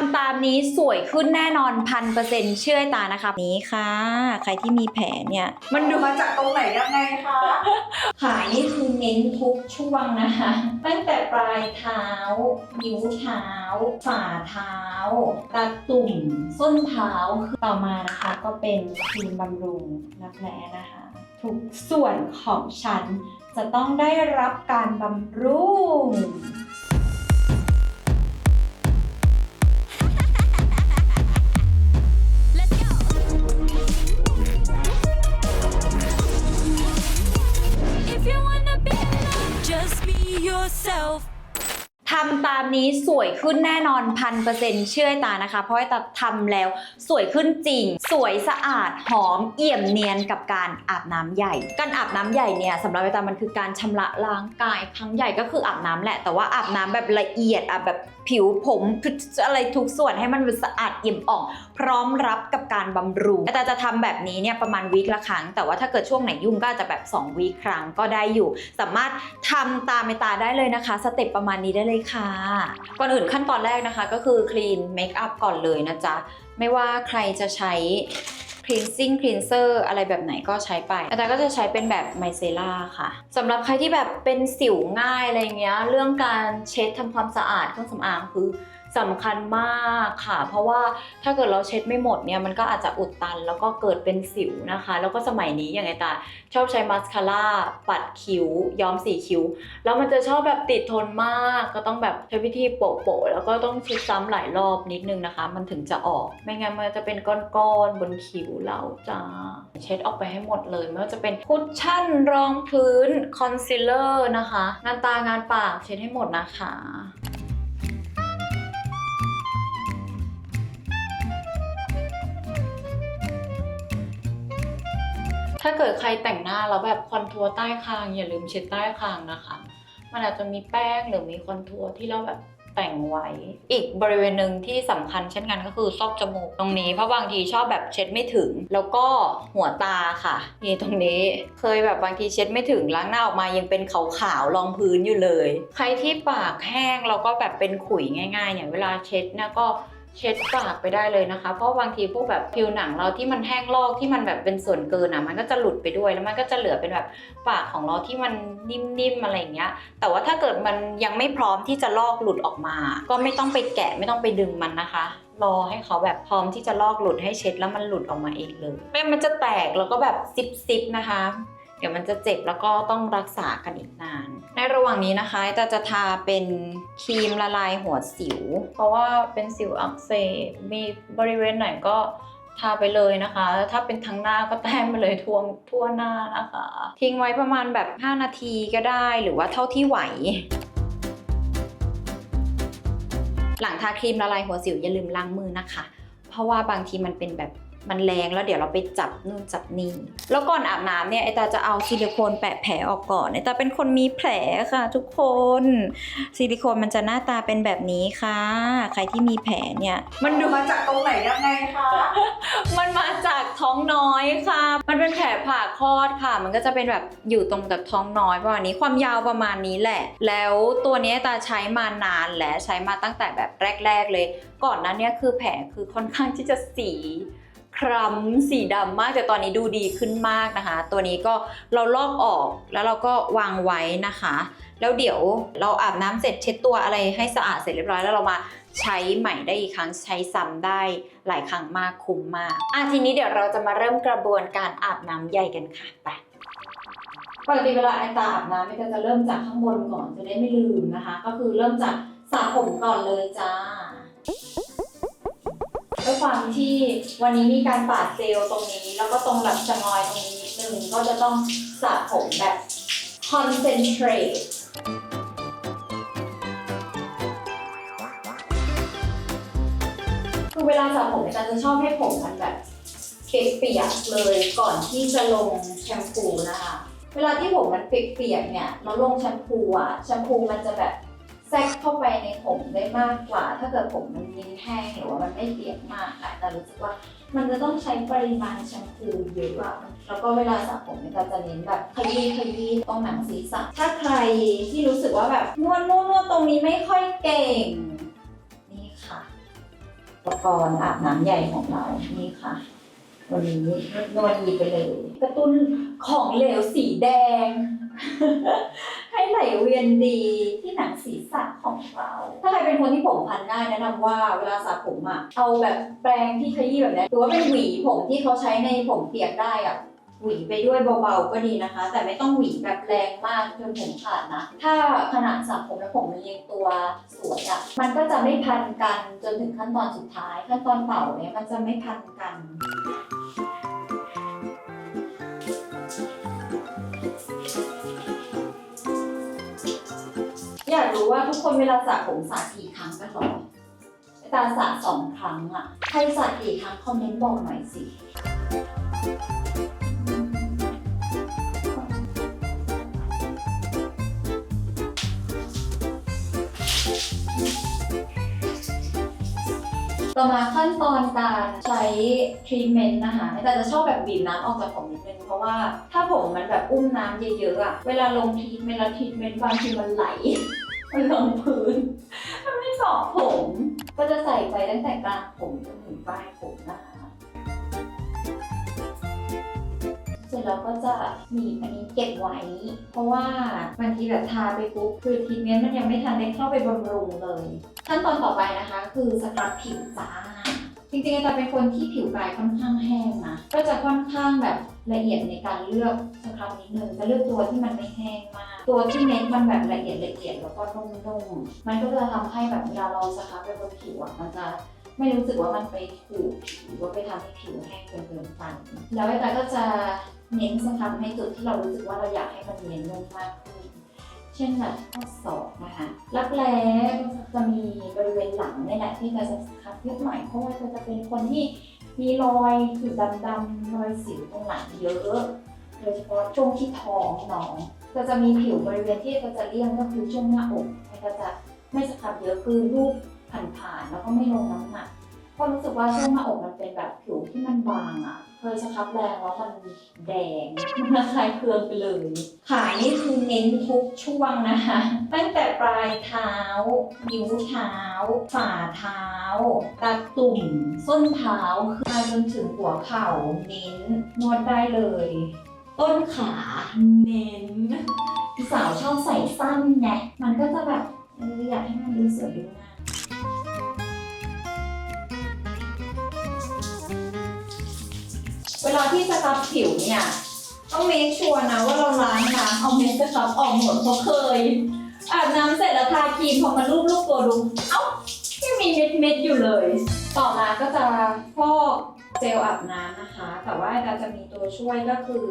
ำตามนี้สวยขึ้นแน่นอนพันเปอร์เซ็นต์เชื่อตานะคะนี้ค่ะ ใครที่มีแผลเนี่ย มันดูมาจากตรงไหนยังไงคะขานี่คือเน้นทุกช่วงนะคะ ตั้งแต่ปลายเท้า นิ้วเท้า ฝ่าเท้าตาตุ่ม ส้นเท้าคือต่อมานะคะก็เป็นครีมบำรุงรักแร้นะคะ ทุกส่วนของฉันจะต้องได้รับการบำรุง you wanna be loved, just be yourself. ทำตามนี้สวยขึ้นแน่นอนพันเปอร์เซ็นต์เชื่อตานะคะ เพราะว่าตาทำแล้วสวยขึ้นจริง สวยสะอาดหอมเอี่ยมเนียนกับการอาบน้ำใหญ่ การอาบน้ำใหญ่เนี่ยสำหรับเวตามันคือการชำระล้างกายครั้งใหญ่ก็คืออาบน้ำแหละ แต่ว่าอาบน้ำแบบละเอียดอาบแบบ ผิวผมคืออะไรทุกส่วนให้มันสะอาดเอี่ยมอ่อง พร้อมรับกับการบำรุงแต่จะทำแบบนี้เนี่ยประมาณวีคละครั้ง แต่ว่าถ้าเกิดช่วงไหนยุ่งก็จจะแบบ2วีคครั้งก็ได้อยู่ สามารถทำตามเมตาได้เลยนะคะ สเต็ปประมาณนี้ได้เลยค่ะ ก่อนอื่นขั้นตอนแรกนะคะ ก็คือคลีนเมคอัพก่อนเลยนะจ๊ะไม่ว่าใครจะใช้ cleansing cleanser อะไรแบบไหนก็ใช้ไป อาจารย์ก็จะใช้เป็นแบบไมเซล่าค่ะสำหรับใครที่แบบเป็นสิวง่ายอะไรเงี้ย เรื่องการเช็ดทำความสะอาดเครื่องสำอางคือ สำคัญมากค่ะ เพราะว่าถ้าเกิดเราเช็ดไม่หมดเนี่ยมันก็อาจจะอุดตันแล้วก็เกิดเป็นสิวนะคะ แล้วก็สมัยนี้อย่างไอตาชอบใช้มาสคาร่าปัดคิ้ว ย้อมสีคิ้ว แล้วมันจะชอบแบบติดทนมาก ก็ต้องแบบใช้วิธีโปะๆแล้วก็ต้องเช็ดซ้ำหลายรอบนิดนึงนะคะ มันถึงจะออก ไม่งั้นมันจะเป็นก้อนๆบนคิ้วเราจ้าเช็ดออกไปให้หมดเลยไม่ว่าจะเป็นคุชชั่นรองพื้นคอนซีลเลอร์นะคะ งานตางานปากเช็ดให้หมดนะคะ ถ้าเกิดใครแต่งหน้าแล้วแบบคอนทัวร์ใต้คางอย่าลืมเช็ดใต้คางนะคะ มันอาจจะมีแป้งหรือมีคอนทัวร์ที่เราแบบแต่งไว้ อีกบริเวณหนึ่งที่สำคัญเช่นกันก็คือซอกจมูกตรงนี้เพราะบางทีชอบแบบเช็ดไม่ถึง แล้วก็หัวตาค่ะนี่ตรงนี้เคยแบบบางทีเช็ดไม่ถึงล้างหน้าออกมายังเป็นขาวๆรองพื้นอยู่เลย ใครที่ปากแห้งแล้วก็แบบเป็นขุยง่ายๆเนี่ยเวลาเช็ดเนี่ยก็ เช็ดปากไปได้เลยนะคะ เพราะบางทีพวกแบบผิวหนังเราที่มันแห้งลอกที่มันแบบเป็นส่วนเกินอะมันก็จะหลุดไปด้วยแล้วมันก็จะเหลือเป็นแบบปากของเราที่มันนิ่มๆอะไรอย่างเงี้ย แต่ว่าถ้าเกิดมันยังไม่พร้อมที่จะลอกหลุดออกมา ก็ไม่ต้องไปแกะไม่ต้องไปดึงมันนะคะรอให้เขาแบบพร้อมที่จะลอกหลุดให้เช็ดแล้วมันหลุดออกมาเองเลยไม่มันจะแตกแล้วก็แบบซิบๆนะคะ เดี๋ยวมันจะเจ็บแล้วก็ต้องรักษากันอีกนาน ในระหว่างนี้นะคะแต่จะทาเป็นครีมละลายหัวสิว เพราะว่าเป็นสิวอักเสบมีบริเวณไหนก็ทาไปเลยนะคะ ถ้าเป็นทั้งหน้าก็แต้มไปเลยทั่วทั่วหน้านะคะ ทิ้งไว้ประมาณแบบ 5 นาทีก็ได้หรือว่าเท่าที่ไหว หลังทาครีมละลายหัวสิวอย่าลืมล้างมือนะคะ เพราะว่าบางทีมันเป็นแบบ มันแรงแล้วเดี๋ยวเราไปจับนู่นจับนี่ แล้วก่อนอาบน้ำเนี่ยไอตาจะเอาซิลิโคนแปะแผลออกก่อนไอตาเป็นคนมีแผลค่ะ ทุกคนซิลิโคนมันจะหน้าตาเป็นแบบนี้ค่ะ ใครที่มีแผลเนี่ยมันดูมาจากตรงไหนยังไงคะมันมาจากท้องน้อยค่ะ มันเป็นแผลผ่าคลอดค่ะ มันก็จะเป็นแบบอยู่ตรงกับท้องน้อยประมาณนี้ความยาวประมาณนี้แหละ แล้วตัวเนี้ยตาใช้มานานแล้วใช้มาตั้งแต่แบบแรก ๆ เลย ก่อนหนั้นเนี่ยคือแผลคือค่อนข้างที่จะสี คล้ำสีดำมากแต่ตอนนี้ดูดีขึ้นมากนะคะ ตัวนี้ก็เราลอกออกแล้วเราก็วางไว้นะคะ แล้วเดี๋ยวเราอาบน้ำเสร็จเช็ดตัวอะไรให้สะอาดเสร็จเรียบร้อยแล้วเรามาใช้ใหม่ได้อีกครั้งใช้ซ้ำได้หลายครั้งมากคุ้มมากอะทีนี้เดี๋ยวเราจะมาเริ่มกระบวนการอาบน้ำใหญ่กันค่ะไปปกติเวลาไอตาอาบน้ำเนี่ยก็จะเริ่มจากข้างบนก่อนจะได้ไม่ลืมนะคะ ก็คือเริ่มจากสระผมก่อนเลยจ้า ด้วยความที่วันนี้มีการปาดเซลล์ตรงนี้ แล้วก็ตรงหลังชะงอยตรงนี้นิดนึงก็จะต้องสระผมแบบ concentrate คือเวลาสระผมอาจารย์จะชอบให้ผมมันแบบเปียกๆเลยก่อนที่จะลงแชมพูนะคะ เวลาที่ผมมันเปียกๆเนี่ยเราลงแชมพูอะแชมพูมันจะแบบ แทรกเข้าไปในผมได้มากกว่า ถ้าเกิดผมมันยิ้มแห้งหรือว่ามันไม่เปียกมากอะแต่รู้สึกว่ามันจะต้องใช้ปริมาณแชมพูเยอะอะแล้วก็เวลาสระผมเนี่ยก็จะเน้นแบบขยี้ขยี้ตรงหนังศีรษะถ้าใครที่รู้สึกว่าแบบนวดนวดนวดตรงนี้ไม่ค่อยเก่ง นี่ค่ะอุปกรณ์อาบน้ำใหญ่ของเรา นี่ค่ะ วันนี้นวดดีไปเลย กระตุ้นของเหลวสีแดง ไหลเวียนดีที่หนังศีรษะของเรา ถ้าใครเป็นคนที่ผมพันง่ายแนะนำว่าเวลาสระผมอะเอาแบบแปรงที่ขยี้แบบนี้หรือว่าเป็นหวีผมที่เขาใช้ในผมเปียกได้อะหวีไปด้วยเบาๆก็ดีนะคะ แต่ไม่ต้องหวีแบบแรงมากจนผมขาดนะ ถ้าขนาดสระผมแล้วผมมันเรียงตัวสวยอะมันก็จะไม่พันกันจนถึงขั้นตอนสุดท้าย ขั้นตอนเป่าเนี่ยมันจะไม่พันกัน รู้ว่าทุกคนเวลาสระผมสระกี่ครั้งกันหรอตาสระสองครั้งอะใครสระกี่ครั้งคอมเมนต์บอกหน่อยสิต่อมาขั้นตอนการใช้ทรีเมนต์นะคะแต่จะชอบแบบบีบน้ำออกจากผมนิดนึงเพราะว่าถ้าผมมันแบบอุ้มน้ำเยอะๆอะเวลาลงทรีเมนต์แล้วทรีทเมนต์บางทีมันไหล มันลงพื้นมันไม่สอบผม ก็จะใส่ไปตั้งแต่กลางผมจนถึงปลายผมนะคะ เสร็จแล้วก็จะหนีบอันนี้เก็บไว้ เพราะว่าบางทีแบบทาไปปุ๊บคือทีเมนต์มันยังไม่ทันได้เข้าไปบำรุงเลย ขั้นตอนต่อไปนะคะ คือสครับผิวจ้า จริงๆอาจารย์เป็นคนที่ผิวกายค่อนข้างแห้งนะ ก็จะค่อนข้างแบบละเอียดในการเลือกสครับนิดนึงจะเลือกตัวที่มันไม่แห้งมาก ตัวที่เม็ดมันแบบละเอียดละเอียดแล้วก็นุ่มๆ มันก็จะทำให้แบบเวลาเราสครับไปบนผิวอะมันจะไม่รู้สึกว่ามันไปขูดผิวว่าไปทำให้ผิวแห้งจนเกินไปแล้วอาจารย์ก็จะเน้นสครับในจุดที่เรารู้สึกว่าเราอยากให้มันเนียนนุ่มมากขึ้น เช่นแบบข้อศอกนะคะรักแร้ก็จะมีบริเวณหลังนี่แหละที่จะคับเยอะหน่อยเพราะว่าจะจะเป็นคนที่มีรอยจุดดำๆรอยสิวตรงหลังเยอะโดยเฉพาะช่วงที่ท้องน้องก็จะมีผิวบริเวณที่ก็จะเลี่ยงก็คือช่วงหน้าอกก็จะไม่สครับเยอะคือรูปผ่านๆแล้วก็ไม่ลงน้ำหนักเพราะรู้สึกว่าช่วงหน้าอกมันเป็นแบบผิวที่มันบางอะ ยสครับแรงแล้วมันแดงมันคลายเคืองไปเลย ขานี่คือเน้นทุกช่วงนะคะ ตั้งแต่ปลายเท้า นิ้วเท้า ฝ่าเท้า ตาตุ่ม ส้นเท้ามาจนถึงหัวเข่าเน้นนวดได้เลย ต้นขาเน้น สาวชอบใส่สั้นไงมันก็จะแบบเอออยากให้มันดูสวยดูงาม ที่สครับผิวเนี่ย ต้องเมคชัวร์นะว่าเราล้างน้ำเอาเม็ดสครับออกหมดเพราะเคยอาบน้ำเสร็จแล้วทาครีมพอมาลูบลูบตัวดู เอ้ายังมีเม็ดเม็ดอยู่เลย ต่อมาก็จะฟอกเจลอาบน้ำนะคะ แต่ว่าเราจะมีตัวช่วยก็คือ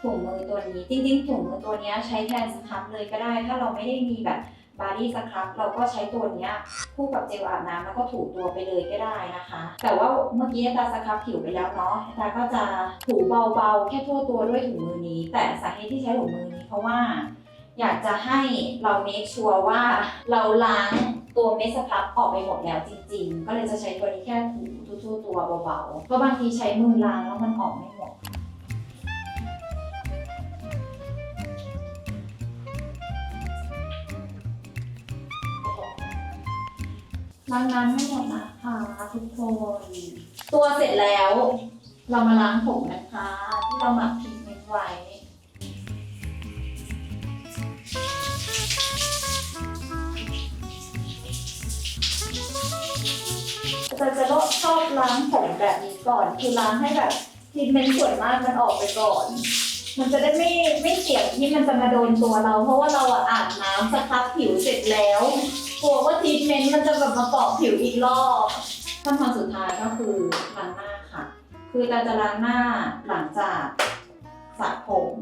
ถุงมือตัวนี้ จริงๆถุงมือตัวนี้ใช้แทนสครับเลยก็ได้ ถ้าเราไม่ได้มีแบบ บาร์ดี้สครับเราก็ใช้ตัวเนี้ยคู่กับเจลอาบน้ำแล้วก็ถูตัวไปเลยก็ได้นะคะ แต่ว่าเมื่อกี้อาจาสครับผิวไปแล้วเนาะอาจาก็จะถูเบาๆ แค่ทั่วตัวด้วยถุงมือนี้ แต่สาเหตุที่ใช้ถุงมือนี้เพราะว่า อยากจะให้เราเมคชัวร์ว่าเราล้างตัวเมสครับออกไปหมดแล้วจริง ๆ ก็เลยจะใช้ตัวนี้แค่ถูทั่วตัวเบาๆเพราะบางทีใช้มือล้างแล้วมันออกไม่หมด ล้างน้ำไม่หมดนะคะทุกคน ตัวเสร็จแล้ว เรามาล้างผมนะคะ ที่เราหมักพริกเม็ดไว้เราจะชอบล้างผมแบบนี้ก่อน คือล้างให้แบบทรีทเมนส่วนมากมันออกไปก่อน มันจะได้ไม่ไม่เสียงที่มันจะมาโดนตัวเรา เพราะว่าเราอาบน้ำสครับผิวเสร็จแล้ว กลัวว่าทรีทเมนต์มันจะแบบมาเกาะผิวอีกรอบขั้นตอนสุดท้ายก็คือล้างหน้าค่ะ คือเราจะล้างหน้าหลังจากสระผม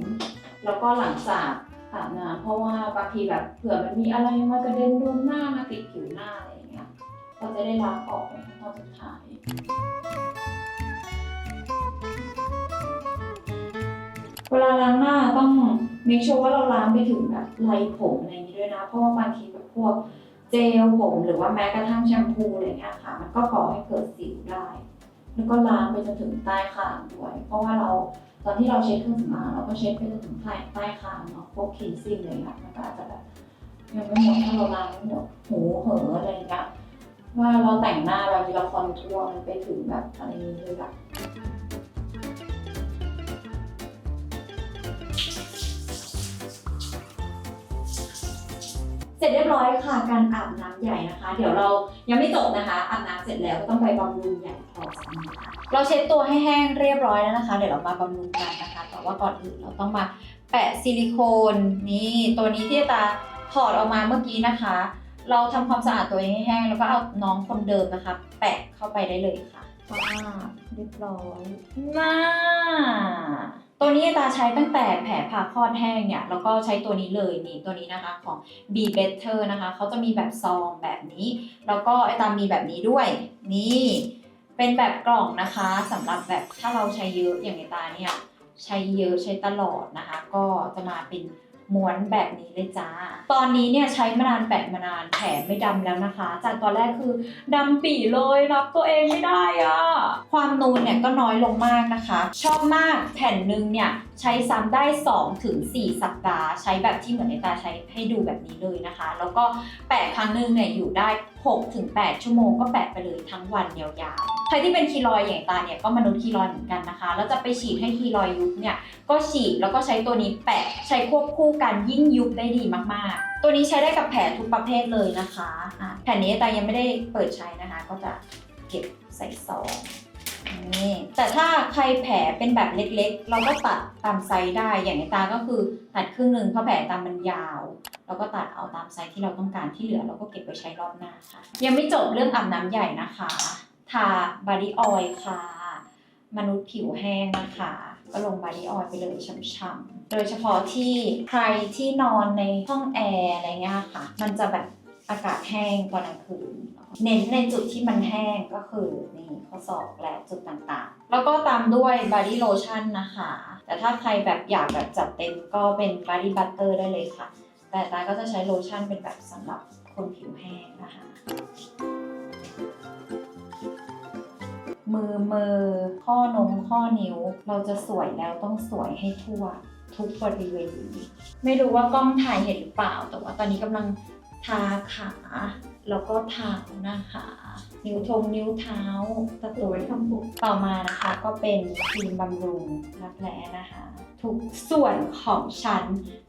แล้วก็หลังจากอาบน้ำเพราะว่าบางทีแบบเผื่อมันมีอะไรมากระเด็นโดนหน้ามาติดผิวหน้าอะไรอย่างเงี้ยเราจะได้ล้างออกเป็นขั้นตอนสุดท้ายเวลาล้างหน้าต้อง make sure ว่าเราล้างไปถึงแบบไรผมอะไรอย่างนี้ด้วยนะ เพราะว่าบางทีแบบพวก เจลผมหรือว่าแม้กระทั่งแชมพูอะไรเงี้ยค่ะ มันก็ก่อให้เกิดสิวได้ แล้วก็ล้างไปจนถึงใต้คางด้วย เพราะว่าเราตอนที่เราเช็ดเครื่องสำอางเราก็เช็ดไปจนถึงใต้ใต้คางเนาะพวกคลีนซิ่งอะไรเงี้ยมันก็อาจจะแบบยังไม่หมดถ้าเราล้างไม่หมดหูเหออะไรเงี้ยว่าเราแต่งหน้าเรามีละครทัวร์มันไปถึงแบบอะไรนี้เลยอะ เสร็จเรียบร้อยค่ะการอาบน้ำใหญ่นะคะ เดี๋ยวเรายังไม่จบนะคะอาบน้ำเสร็จแล้วก็ต้องไปบำรุงใหญ่ต่อสนิดค่ะเราเช็ดตัวให้แห้งเรียบร้อยแล้วนะคะ เดี๋ยวเรามาบำรุงกันนะคะ แต่ว่าก่อนอื่นเราต้องมาแปะซิลิโคนนี่ตัวนี้ที่ตาถอดออกมาเมื่อกี้นะคะ เราทำความสะอาดตัวเองให้แห้งแล้วก็เอาน้องคนเดิมนะคะ แปะเข้าไปได้เลยค่ะว้าเรียบร้อยน่า ตัวนี้ตาใช้ตั้งแต่แผลผ่าคลอดแห้งเนี่ยแล้วก็ใช้ตัวนี้เลยนี่ตัวนี้นะคะของ Be Better นะคะเขาจะมีแบบซองแบบนี้ แล้วก็ไอตามีแบบนี้ด้วยนี่เป็นแบบกล่องนะคะสำหรับแบบถ้าเราใช้เยอะอย่างไอตาเนี่ยใช้เยอะใช้ตลอดนะคะ ก็จะมาเป็น ม้วนแบบนี้เลยจ้า ตอนนี้เนี่ยใช้มานานแปะมานานแผลไม่ดำแล้วนะคะ จากตอนแรกคือดำปี่เลยรับตัวเองไม่ได้อะความนูนเนี่ยก็น้อยลงมากนะคะ ชอบมากแผ่นหนึ่งเนี่ยใช้ซ้ำได้2ถึง4สัปดาห์ ใช้แบบที่เหมือนในตาใช้ให้ดูแบบนี้เลยนะคะ แล้วก็แปะครั้งหนึ่งเนี่ยอยู่ได้6ถึง8ชั่วโมงก็แปะไปเลยทั้งวันยาวๆ ใครที่เป็นคีรอยอย่างตาเนี่ยก็มนุษย์คีรอยเหมือนกันนะคะ แล้วจะไปฉีดให้คีรอยยุบเนี่ยก็ฉีดแล้วก็ใช้ตัวนี้แปะใช้ควบคู่กันยิ่งยุบได้ดีมากๆ ตัวนี้ใช้ได้กับแผลทุกประเภทเลยนะคะอะแผ่นนี้ต่ยังไม่ได้เปิดใช้นะคะ ก็จะเก็บใส่ซองนี่แต่ถ้าใครแผลเป็นแบบเล็กๆ เราก็ตัดตามไซส์ได้ อย่างในตาก็คือตัดครึ่งหนึ่งเพราะแผลตามมันยาว เราก็ตัดเอาตามไซส์ที่เราต้องการที่เหลือ เราก็เก็บไว้ใช้รอบหน้าค่ะ ยังไม่จบเรื่องอาบน้ำใหญ่นะคะ ทาบอดี้ออยล์ค่ะ มนุษย์ผิวแห้งนะคะ ก็ลงบอดี้ออยล์ไปเลยช่ำๆ โดยเฉพาะที่ใครที่นอนในห้องแอร์อะไรเงี้ยค่ะ มันจะแบบอากาศแห้งตอนกลางคืน เน้นในจุดที่มันแห้งก็คือนี่ข้อศอกและจุดต่างๆ แล้วก็ตามด้วยบอดี้โลชั่นนะคะ แต่ถ้าใครแบบอยากแบบจัดเต็มก็เป็นบอดี้บัตเตอร์ได้เลยค่ะ แต่ตาก็จะใช้โลชั่นเป็นแบบสำหรับคนผิวแห้งนะคะ มือมือ ข้อนมข้อนิ้ว เราจะสวยแล้วต้องสวยให้ทั่ว ทุกบริเวณไม่รู้ว่ากล้องถ่ายเห็นหรือเปล่า แต่ว่าตอนนี้กำลังทาขา แล้วก็เท้านะคะ นิ้วทงนิ้วเท้าตะตุยทำบุต่อมานะคะก็เป็นครีมบำรุงรักแร้นะคะ ทุกส่วนของฉัน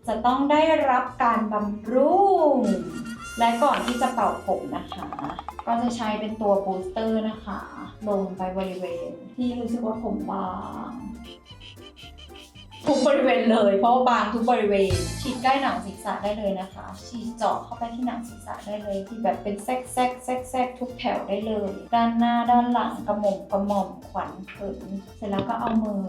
จะต้องได้รับการบำรุง และก่อนที่จะเป่าผมนะคะ ก็จะใช้เป็นตัวบูสเตอร์นะคะ ลงไปบริเวณ ที่รู้สึกว่าผมบางทุกบริเวณเลย เพราะว่าบางทุกบริเวณฉีดใกล้หนังศีรษะได้เลยนะคะ ฉีดเจาะเข้าไปที่หนังศีรษะได้เลย ที่แบบเป็นแทรกแทรกแทรกแทรกทุกแถวได้เลย ด้านหน้าด้านหลังกระหม่อมกระหม่อมขวัญเขินเสร็จแล้วก็เอามือ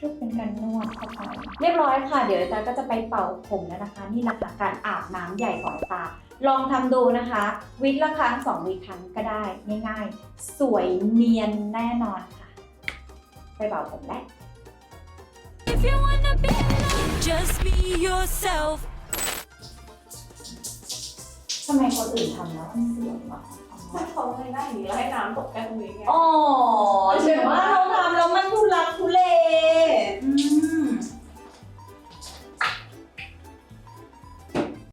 จุ๊บๆๆเป็นการนวดเข้าไปเรียบร้อยค่ะ เดี๋ยวอาจารย์ก็จะไปเป่าผมแล้วนะคะ นี่แหละค่ะการอาบน้ำใหญ่ของตา ลองทำดูนะคะ วิกละครั้งสองวิกครั้งก็ได้ง่ายๆ สวยเนียนแน่นอนค่ะ ไปเป่าผมแล้ว If you wanna be alone, just be yourself. ทำไมคนอื่นทำแล้วมันสวยมา ไม่เขาเลยนั่ไอย่นีแล้วให้น้ำตกแก่ตรงนี้ไง อ๋อเห็ว่าเราทำแล้วมันทุลักทุเล